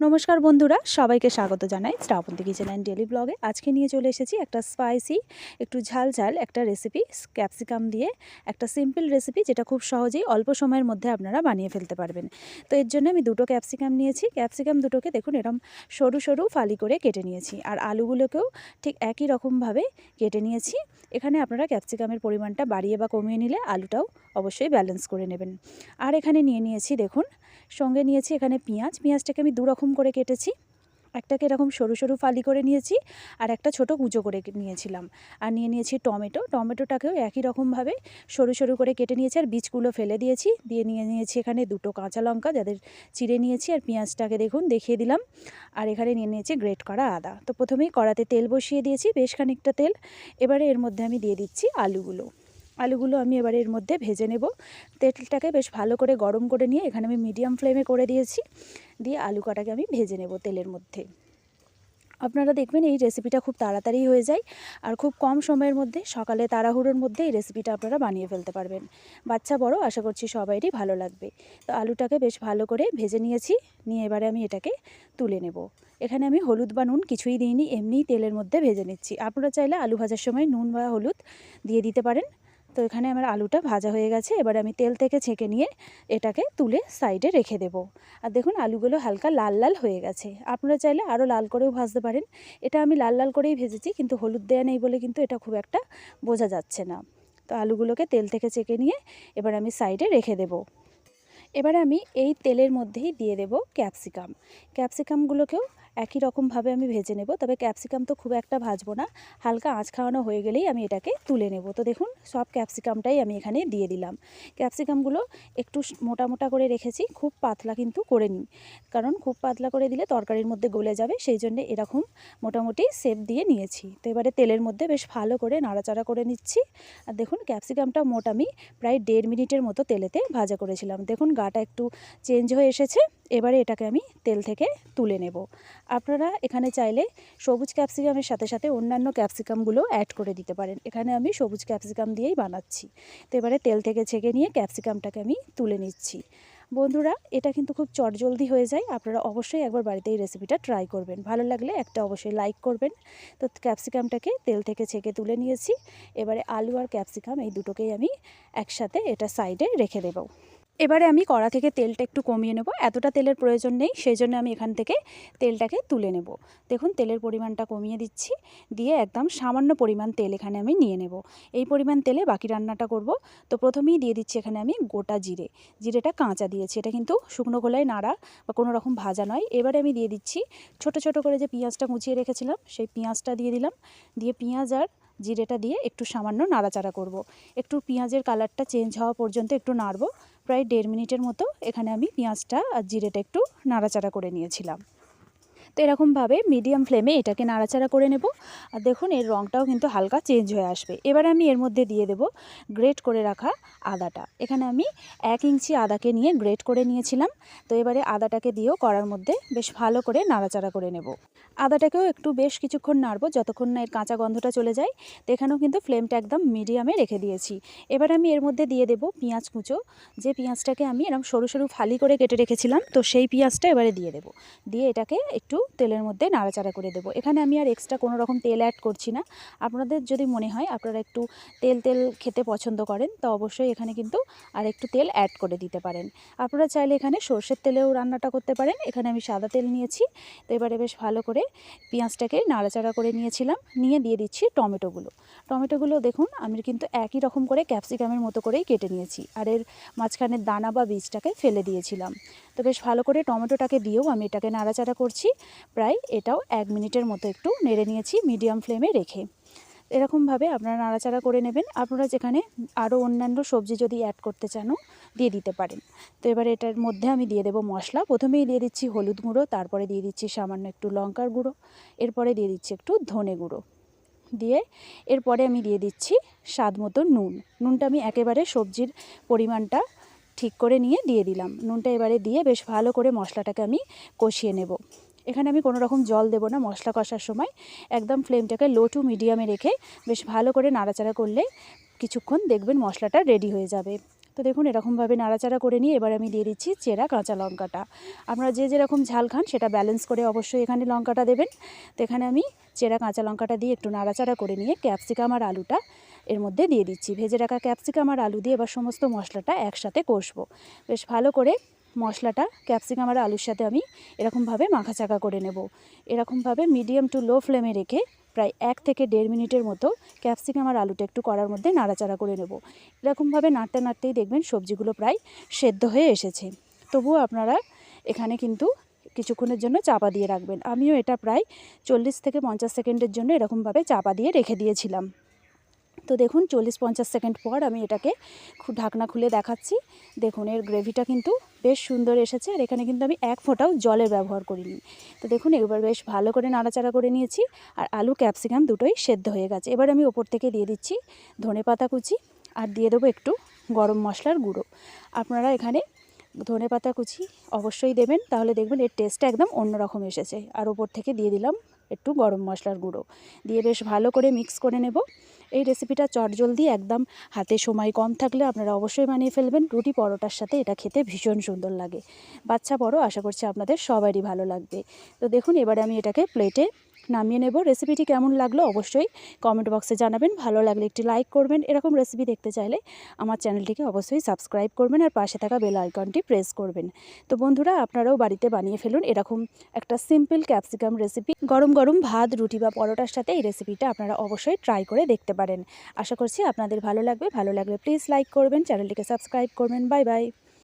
নমস্কার বন্ধুরা, সবাইকে স্বাগত জানাই শ্রাবন্তী কিচেন অ্যান্ড ডেলি ব্লগে আজকে নিয়ে চলে এসেছি একটা স্পাইসি একটু ঝাল ঝাল একটা রেসিপি ক্যাপসিকাম দিয়ে একটা সিম্পল রেসিপি যেটা খুব সহজেই অল্প সময়ের মধ্যে আপনারা বানিয়ে ফেলতে পারবেন। তো এর জন্য আমি দুটো ক্যাপসিকাম নিয়েছি। ক্যাপসিকাম দুটোকে দেখুন এরম সরু সরু ফালি করে কেটে নিয়েছি। আর আলুগুলোকেও ঠিক একই রকমভাবে কেটে নিয়েছি। এখানে আপনারা ক্যাপসিকামের পরিমাণটা বাড়িয়ে বা কমিয়ে নিলে আলুটাও অবশ্যই ব্যালেন্স করে নেবেন। আর এখানে নিয়ে নিয়েছি দেখুন, সঙ্গে নিয়েছি এখানে পেঁয়াজ। পেঁয়াজটাকে আমি দু রকম করে কেটেছি। একটাকে এরকম সরু সরু ফালি করে নিয়েছি আর একটা ছোট কুচো করে নিয়েছিলাম। আর নিয়ে নিয়েছি টমেটো। টমেটোটাকেও একই রকমভাবে সরু সরু করে কেটে নিয়েছি আর বীজগুলো ফেলে দিয়েছি। দিয়ে নিয়ে নিয়েছি এখানে দুটো কাঁচা লঙ্কা যাদের চিড়ে নিয়েছি আর পেঁয়াজটাকে দেখুন, দেখিয়ে দিলাম। আর এখানে নিয়ে নিয়েছি গ্রেট করা আদা। তো প্রথমেই কড়াতে তেল বসিয়ে দিয়েছি, বেশ খানিকটা তেল। এবারে এর মধ্যে আমি দিয়ে দিচ্ছি আলুগুলো। আলুগুলো আমি এবার এর মধ্যে ভেজে নেব। তেলটাকে বেশ ভালো করে গরম করে নিয়ে এখানে আমি মিডিয়াম ফ্লেমে করে দিয়েছি। দিয়ে আলু কাটাকে আমি ভেজে নেব তেলের মধ্যে। আপনারা দেখবেন এই রেসিপিটা খুব তাড়াতাড়ি হয়ে যায়। আর খুব কম সময়ের মধ্যে, সকালে তাড়াহুড়োর মধ্যে এই রেসিপিটা আপনারা বানিয়ে ফেলতে পারবেন। বাচ্চা, বড়, আশা করছি সবাইরই ভালো লাগবে। তো আলুটাকে বেশ ভালো করে ভেজে নিয়েছি। নিয়ে এবারে আমি এটাকে তুলে নেব। এখানে আমি হলুদ বা নুন কিছুই দিইনি, এমনিই তেলের মধ্যে ভেজে নিচ্ছি। আপনারা চাইলে আলু ভাজার সময় নুন বা হলুদ দিয়ে দিতে পারেন। তো এখানে আমার আলুটা ভাজা হয়ে গেছে। এবার আমি তেল থেকে ছেঁকে নিয়ে এটাকে তুলে সাইডে রেখে দেবো। আর দেখুন, আলুগুলো হালকা লাল লাল হয়ে গেছে। আপনারা চাইলে আরও লাল করেও ভাজতে পারেন। এটা আমি লাল লাল করেই ভেজেছি, কিন্তু হলুদ দেওয়া নেই বলে কিন্তু এটা খুব একটা বোঝা যাচ্ছে না। তো আলুগুলোকে তেল থেকে চেকে নিয়ে এবার আমি সাইডে রেখে দেবো। এবারে আমি এই তেলের মধ্যেই দিয়ে দেব ক্যাপসিকাম। ক্যাপসিকামগুলোকেও একই রকমভাবে আমি ভেজে নেব। তবে ক্যাপসিকাম তো খুব একটা ভাজবো না। হালকা আঁচ খাওয়ানো হয়ে গেলেই আমি এটাকে তুলে নেব। তো দেখুন, সব ক্যাপসিকামটাই আমি এখানে দিয়ে দিলাম। ক্যাপসিকামগুলো একটু মোটা মোটা করে রেখেছি। খুব পাতলা কিন্তু করে নিই। কারণ খুব পাতলা করে দিলে তরকারির মধ্যে গলে যাবে। সেই জন্য এরকম মোটামুটি সেপ দিয়ে নিয়েছি। তো এবারে তেলের মধ্যে বেশ ভালো করে নাড়াচাড়া করে নিচ্ছি। আর দেখুন, ক্যাপসিকামটা মোট আমি প্রায় দেড় মিনিটের মতো তেলেতে ভাজা করেছিলাম। দেখুন, গাটা একটু চেঞ্জ হয়ে এসেছে। এবারে এটাকে আমি তেল থেকে তুলে নেব। আপনারা এখানে চাইলে সবুজ ক্যাপসিকামের সাথে সাথে অন্যান্য ক্যাপসিকামগুলো অ্যাড করে দিতে পারেন। এখানে আমি সবুজ ক্যাপসিকাম দিয়েই বানাচ্ছি। তো এবারে তেল থেকে ছেঁকে নিয়ে ক্যাপসিকামটাকে আমি তুলে নিচ্ছি। বন্ধুরা, এটা কিন্তু খুব চটজলদি হয়ে যায়। আপনারা অবশ্যই একবার বাড়িতে এই রেসিপিটা ট্রাই করবেন। ভালো লাগলে একটা অবশ্যই লাইক করবেন। তো ক্যাপসিকামটাকে তেল থেকে ছেঁকে তুলে নিয়েছি। এবারে আলু আর ক্যাপসিকাম এই দুটোকেই আমি একসাথে এটা সাইডে রেখে দেবো। এবারে আমি কড়া থেকে তেলটা একটু কমিয়ে নেব। এতটা তেলের প্রয়োজন নেই সেই জন্য আমি এখান থেকে তেলটাকে তুলে নেব। দেখুন, তেলের পরিমাণটা কমিয়ে দিচ্ছি, দিয়ে একদম সামান্য পরিমাণ তেল এখানে আমি নিয়ে নেব। এই পরিমাণ তেলে বাকি রান্নাটা করব। তো প্রথমেই দিয়ে দিচ্ছি এখানে আমি গোটা জিরে। জিরেটা কাঁচা দিয়েছি, এটা কিন্তু শুকনো গোলায় নাড়া বা কোনো রকম ভাজা নয়। এবারে আমি দিয়ে দিচ্ছি ছোট ছোট করে যে পেঁয়াজটা মুছিয়ে রেখেছিলাম, সেই পেঁয়াজটা দিয়ে দিলাম। দিয়ে পেঁয়াজ আর জিরেটা দিয়ে একটু সামান্য নাড়াচাড়া করব। একটু পেঁয়াজের কালারটা চেঞ্জ হওয়া পর্যন্ত একটু নাড়ব প্রায় দেড় মিনিটের মতো এখানে আমি পেঁয়াজটা আর জিরেটা একটু নাড়াচাড়া করে নিয়েছিলাম তো এরকমভাবে মিডিয়াম ফ্লেমে এটাকে নাড়াচাড়া করে নেব। আর দেখুন, এর রঙটাও কিন্তু হালকা চেঞ্জ হয়ে আসবে। এবার আমি এর মধ্যে দিয়ে দেব গ্রেট করে রাখা আদাটা। এখানে আমি এক ইঞ্চি আদাকে নিয়ে গ্রেট করে নিয়েছিলাম। তো এবারে আদাটাকে দিয়েও কড়ার মধ্যে বেশ ভালো করে নাড়াচাড়া করে নেব। আদাটাকেও একটু বেশ কিছুক্ষণ নাড়বো যতক্ষণ না এর কাঁচা গন্ধটা চলে যায়। তো এখানেও কিন্তু ফ্লেমটা একদম মিডিয়ামে রেখে দিয়েছি। এবার আমি এর মধ্যে দিয়ে দেব পেঁয়াজ কুচো। যে পেঁয়াজটাকে আমি এরকম সরু সরু ফালি করে কেটে রেখেছিলাম, তো সেই পেঁয়াজটা এবারে দিয়ে দেবো। দিয়ে এটাকে একটু তেলের মধ্যে নাড়াচাড়া করে দেবো। এখানে আমি আর এক্সট্রা কোনো রকম তেল অ্যাড করছি না। আপনাদের যদি মনে হয় আপনারা একটু তেল তেল খেতে পছন্দ করেন, তো অবশ্যই এখানে কিন্তু আর একটু তেল অ্যাড করে দিতে পারেন। আপনারা চাইলে এখানে সর্ষের তেলেও রান্নাটা করতে পারেন। এখানে আমি সাদা তেল নিয়েছি। তো এবারে বেশ ভালো করে পেঁয়াজটাকে নাড়াচাড়া করে নিয়েছিলাম। নিয়ে দিয়ে দিচ্ছি টমেটোগুলো। টমেটোগুলো দেখুন, আমি কিন্তু একই রকম করে ক্যাপসিকামের মতো করেই কেটে নিয়েছি। আর এর মাঝখানের দানা বা বীজটাকে ফেলে দিয়েছিলাম। তো বেশ ভালো করে টমেটোটাকে দিয়েও আমি এটাকে নাড়াচাড়া করছি। প্রায় এটাও এক মিনিটের মতো একটু নেড়ে নিয়েছি মিডিয়াম ফ্লেমে রেখে। এরকমভাবে আপনারা নাড়াচাড়া করে নেবেন। আপনারা যেখানে আরও অন্যান্য সবজি যদি অ্যাড করতে চানও, দিয়ে দিতে পারেন। তো এবার এটার মধ্যে আমি দিয়ে দেবো মশলা। প্রথমেই দিয়ে দিচ্ছি হলুদ গুঁড়ো, তারপরে দিয়ে দিচ্ছি সামান্য একটু লঙ্কার গুঁড়ো, এরপরে দিয়ে দিচ্ছি একটু ধনে গুঁড়ো। দিয়ে এরপরে আমি দিয়ে দিচ্ছি স্বাদ মতো নুন। নুনটা আমি একেবারে সবজির পরিমাণটা ঠিক করে নিয়ে দিয়ে দিলাম। নুনটা এবারে দিয়ে বেশ ভালো করে মশলাটাকে আমি কষিয়ে নেব। এখানে আমি কোনো রকম জল দেবো না মশলা কষার সময়। একদম ফ্লেমটাকে লো টু মিডিয়ামে রেখে বেশ ভালো করে নাড়াচাড়া করলে কিছুক্ষণ দেখবেন মশলাটা রেডি হয়ে যাবে। তো দেখুন, এরকমভাবে নাড়াচাড়া করে নিয়ে এবার আমি দিয়ে দিচ্ছি চেরা কাঁচা লঙ্কাটা। আপনারা যে যেরকম ঝাল খান সেটা ব্যালেন্স করে অবশ্যই এখানে লঙ্কাটা দেবেন। তো এখানে আমি চেরা কাঁচা লঙ্কাটা দিয়ে একটু নাড়াচাড়া করে নিয়ে ক্যাপসিকাম আর আলুটা এর মধ্যে দিয়ে দিচ্ছি। ভেজে রাখা ক্যাপসিকাম আর আলু দিয়ে এবার সমস্ত মশলাটা একসাথে কষবো। বেশ ভালো করে মশলাটা ক্যাপসিকাম আর আলুর সাথে আমি এরকমভাবে মাখাচাকা করে নেব। এরকমভাবে মিডিয়াম টু লো ফ্লেমে রেখে প্রায় এক থেকে দেড় মিনিটের মতো ক্যাপসিকাম আর আলুটা একটু করার মধ্যে নাড়াচাড়া করে নেব। এরকমভাবে নাড়তে নাড়তেই দেখবেন সবজিগুলো প্রায় সেদ্ধ হয়ে এসেছে। তবুও আপনারা এখানে কিন্তু কিছুক্ষণের জন্য চাপা দিয়ে রাখবেন। আমিও এটা প্রায় চল্লিশ থেকে পঞ্চাশ সেকেন্ডের জন্য এরকমভাবে চাপা দিয়ে রেখে দিয়েছিলাম। তো দেখুন চল্লিশ পঞ্চাশ সেকেন্ড পর আমি এটাকে ঢাকনা খুলে দেখাচ্ছি। দেখুন, এর গ্রেভিটা কিন্তু বেশ সুন্দর এসেছে আর এখানে কিন্তু আমি এক ফোঁটাও জলের ব্যবহার করিনি। তো দেখুন, এবার বেশ ভালো করে নাড়াচাড়া করে নিয়েছি আর আলু, ক্যাপসিকাম দুটোই সেদ্ধ হয়ে গেছে। এবার আমি ওপর থেকে দিয়ে দিচ্ছি ধনে পাতা কুচি আর দিয়ে দেবো একটু গরম মশলার গুঁড়ো। আপনারা এখানে ধনে পাতা কুচি অবশ্যই দেবেন, তাহলে দেখবেন এর টেস্টটা একদম অন্যরকম এসেছে। আর ওপর থেকে দিয়ে দিলাম একটু গরম মশলার গুঁড়ো। দিয়ে বেশ ভালো করে মিক্স করে নেব। এই রেসিপিটা চটজলদি একদম হাতে সময় কম থাকলে আপনারা অবশ্যই বানিয়ে ফেলবেন। রুটি পরোটার সাথে এটা খেতে ভীষণ সুন্দর লাগে। বাচ্চা বড়, আশা করছি আপনাদের সবারই ভালো লাগবে। তো দেখুন, এবারে আমি এটাকে প্লেটে নামিয়ে নেব। রেসিপিটি কেমন লাগল অবশ্যই কমেন্ট বক্সে জানাবেন। ভালো লাগলে একটি লাইক করবেন। এরকম রেসিপি দেখতে চাইলে আমার চ্যানেলটিকে অবশ্যই সাবস্ক্রাইব করবেন আর পাশে থাকা বেল আইকনটি প্রেস করবেন। তো বন্ধুরা, আপনারাও বাড়িতে বানিয়ে ফেলুন এরকম একটা সিম্পল ক্যাপসিকাম রেসিপি গরম গরম ভাত, রুটি বা পরোটার সাথে এই রেসিপিটা আপনারা অবশ্যই ট্রাই করে দেখতে পারেন। আশা করছি আপনাদের ভালো লাগবে। ভালো লাগলে প্লিজ লাইক করবেন চ্যানেলটিকে সাবস্ক্রাইব করবেন। Bye bye